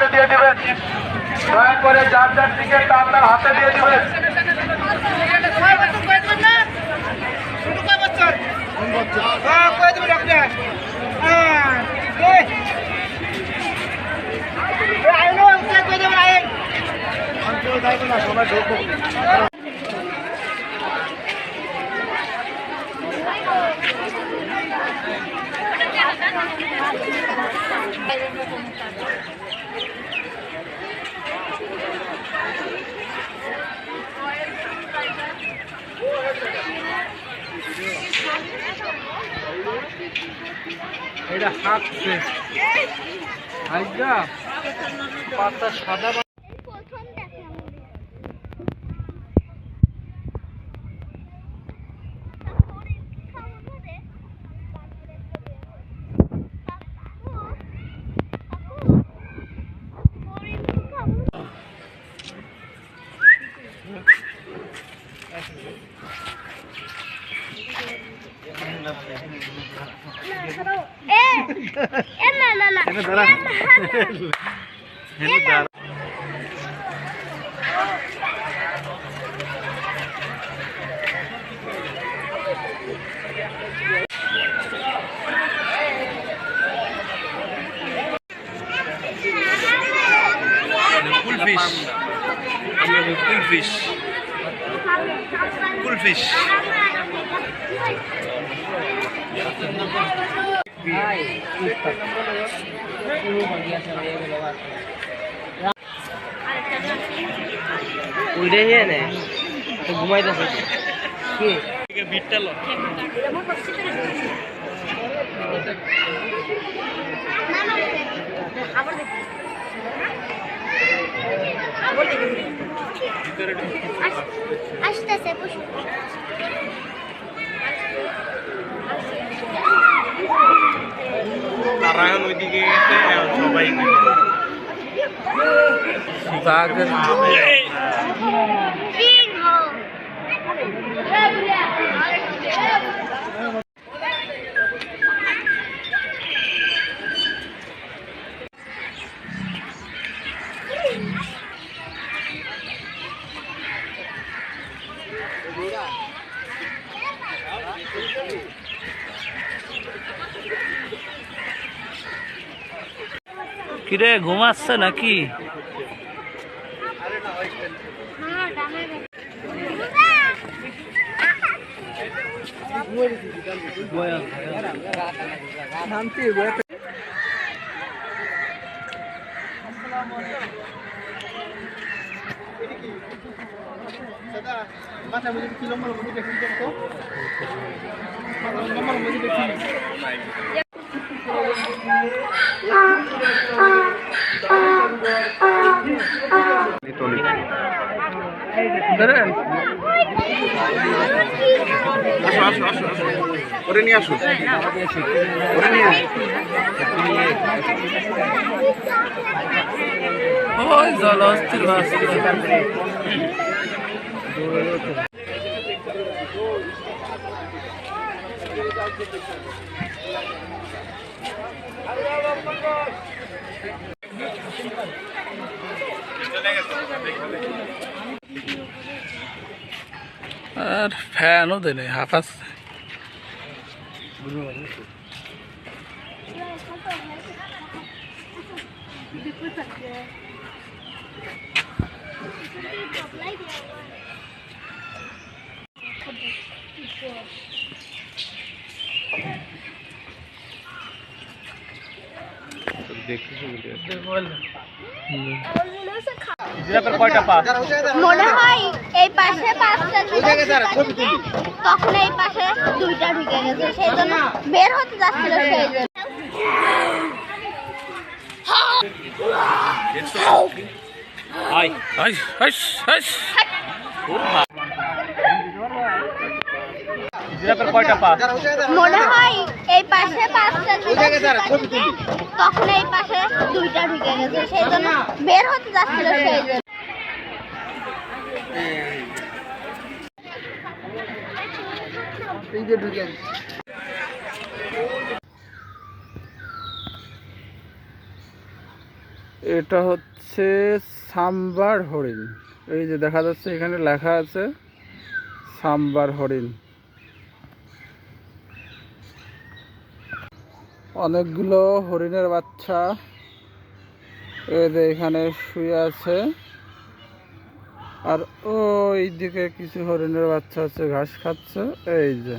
হাতে দিয়ে দিবেন। দয়া করে যার যার টিকিট তার হাতে দিয়ে দিবেন। কয়েকজন না শুধু কয় বছর হ্যাঁ কয়ে দেবেন আপনি হ্যাঁ এই। এই আইনো আপনার কয়ে দেবেন আইন এটা হাঁটছে হাইগা পাতা সাদা না না এনে দাঁড়া। এ না কুলফিশ আমরা কুলফিশ কুলফিশ ওইটাই নিয়ে নে তো ঘুমাইতেছে কি ভিড়টা লো আসতেছে পুষ্প নারায়ণ ওইদিকে গেছে সবাই সিংহ কিরে ঘুমাচ্ছে নাকি? হ্যাঁ ডানে আসো আসো আসো আসো ওরে নিয়ে আসো ওরে নিয়ে ওই জল অস্থির আর ফ্যানও দেয় হাফাস মনে হয় এই পাশে পাঁচটা তখন এই পাশে দুইটা ঢুকে গেছে সেই জন্য বের হতে যাচ্ছিল সেই জন্য। আই আই আই আই কয়টা পা? মনে হয় এই পাশে পাঁচটা তখন এই পাশে দুইটা ঢুকে গেছে সেই জন্য বের হতে যাচ্ছিল সেই জন্য। এটা হচ্ছে সাম্বার হরিণ। এই যে দেখা যাচ্ছে এখানে লেখা আছে সাম্বার হরিণ। অনেকগুলো হরিণের বাচ্চা এখানে শুয়ে আছে। আর ওই দিকে কিছু হরিণের বাচ্চা আছে, ঘাস খাচ্ছে। এই যে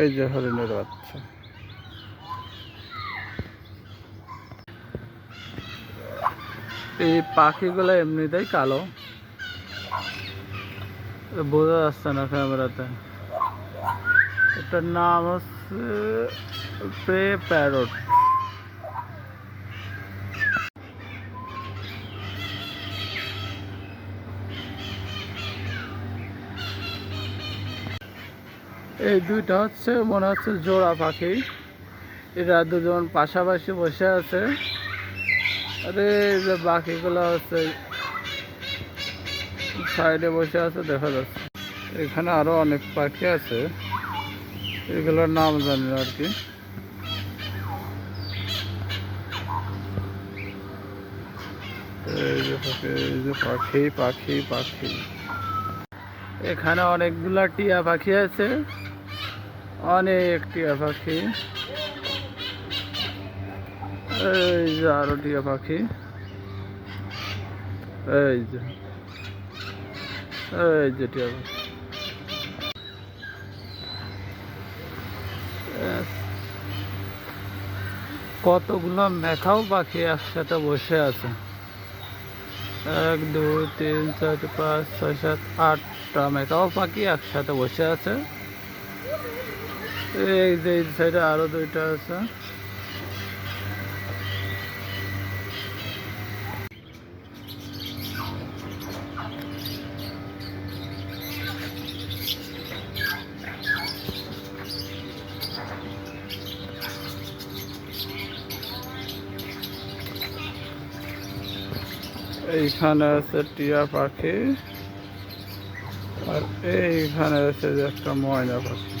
এই যে হরিণের বাচ্চা। এই পাখিগুলো এমনিতেই কালো। বোঝা যাচ্ছে না ক্যামেরাতে। এটার নাম হচ্ছে প্যারট এই দুইটা হচ্ছে, মনে হচ্ছে জোড়া পাখি। এরা দুজন পাশাপাশি বসে আছে। আরে যে বাকিগুলো হচ্ছে, সাইডে বসে আছে, দেখা যাচ্ছে। এখানে আরও অনেক পাখি আছে। এগুলোর নাম জানি আর কি। এই যে পাখি পাখি পাখি। এখানে অনেকগুলা টিয়া পাখি আছে। অনেক টিয়া পাখি। এই যে আরও টিয়া পাখি। এই যে এই যে টিয়া পাখি। কতগুলো মেথাও পাখি একসাথে বসে আছে? এক, দুই, তিন, চার, পাঁচ, ছয়, সাত, আটটা মেকাও পাখি একসাথে বসে আছে। এই যে সাইডে আরও দুইটা আছে। এইখানে আছে টিয়া পাখি, আর এইখানে আছে যে একটা ময়না পাখি।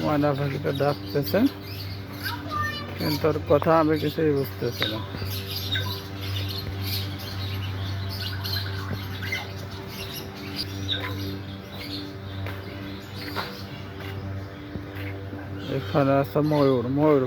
ময়না পাখিটা ডাকতেছে, কিন্তু ওর কথা আমি কিছুই বুঝতেছি না। এখানে আছে ময়ূর ময়ূর